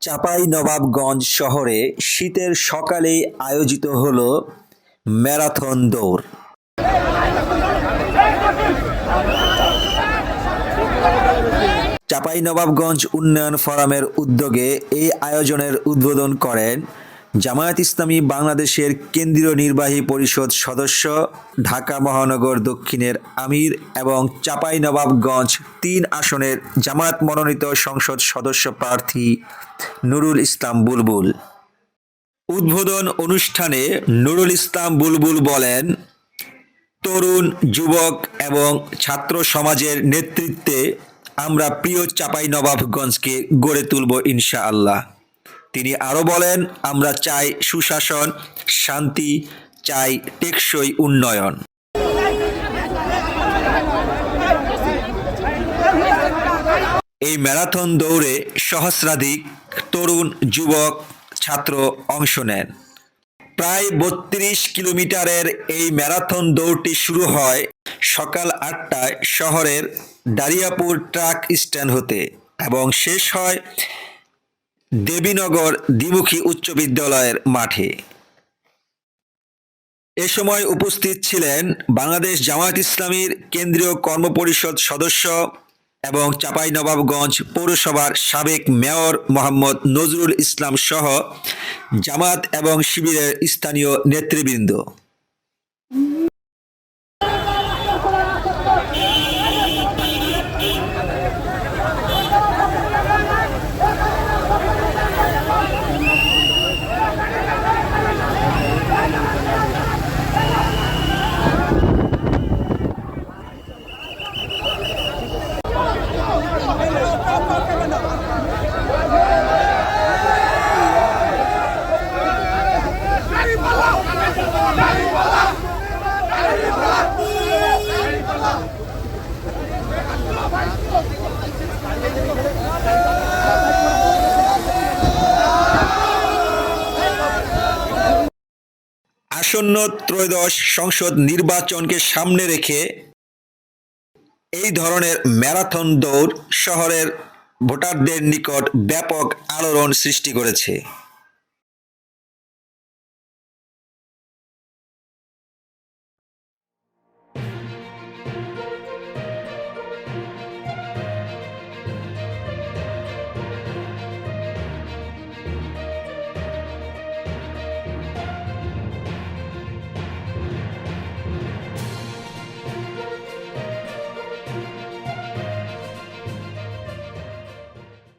চাপাই নবাবগঞ্জ শহরে শীতের সকালেই আয়োজিত হলো ম্যারাথন দৌড়। চাপাই নবাবগঞ্জ উন্নয়ন ফোরামের উদ্যোগে এই আয়োজনের উদ্বোধন করেন জামায়াত ইসলামী বাংলাদেশের কেন্দ্রীয় নির্বাহী পরিষদ সদস্য, ঢাকা মহানগর দক্ষিণের আমির এবং চাপাই নবাবগঞ্জ তিন আসনের জামায়াত মনোনীত সংসদ সদস্য প্রার্থী নুরুল ইসলাম বুলবুল। উদ্বোধন অনুষ্ঠানে নুরুল ইসলাম বুলবুল বলেন, তরুণ, যুবক এবং ছাত্র সমাজের নেতৃত্বে আমরা প্রিয় চাপাই নবাবগঞ্জকে গড়ে তুলব ইনশাআল্লাহ। তিনি আরও বলেন, আমরা চাই সুশাসন, শান্তি, চাই টেকসই উন্নয়ন। এই ম্যারাথন দৌড়ে সহস্রাধিক তরুণ যুবক, ছাত্র অংশ নেন। প্রায় বত্রিশ কিলোমিটারের এই ম্যারাথন দৌড়টি শুরু হয় সকাল আটটায় শহরের দারিয়াপুর ট্রাক স্ট্যান্ড হতে এবং শেষ হয় দেবীনগর দ্বিমুখী উচ্চ বিদ্যালয়ের মাঠে। এ সময় উপস্থিত ছিলেন বাংলাদেশ জামায়াত ইসলামীর কেন্দ্রীয় কর্মপরিষদ সদস্য এবং চাঁপাইনবাবগঞ্জ পৌরসভার সাবেক মেয়র মোহাম্মদ নজরুল ইসলাম সহ জামাত এবং শিবিরের স্থানীয় নেতৃবৃন্দ। আসন্ন ত্রয়োদশ সংসদ নির্বাচনকে সামনে রেখে এই ধরনের ম্যারাথন দৌড় শহরের ভোটারদের নিকট ব্যাপক আলোড়ন সৃষ্টি করেছে।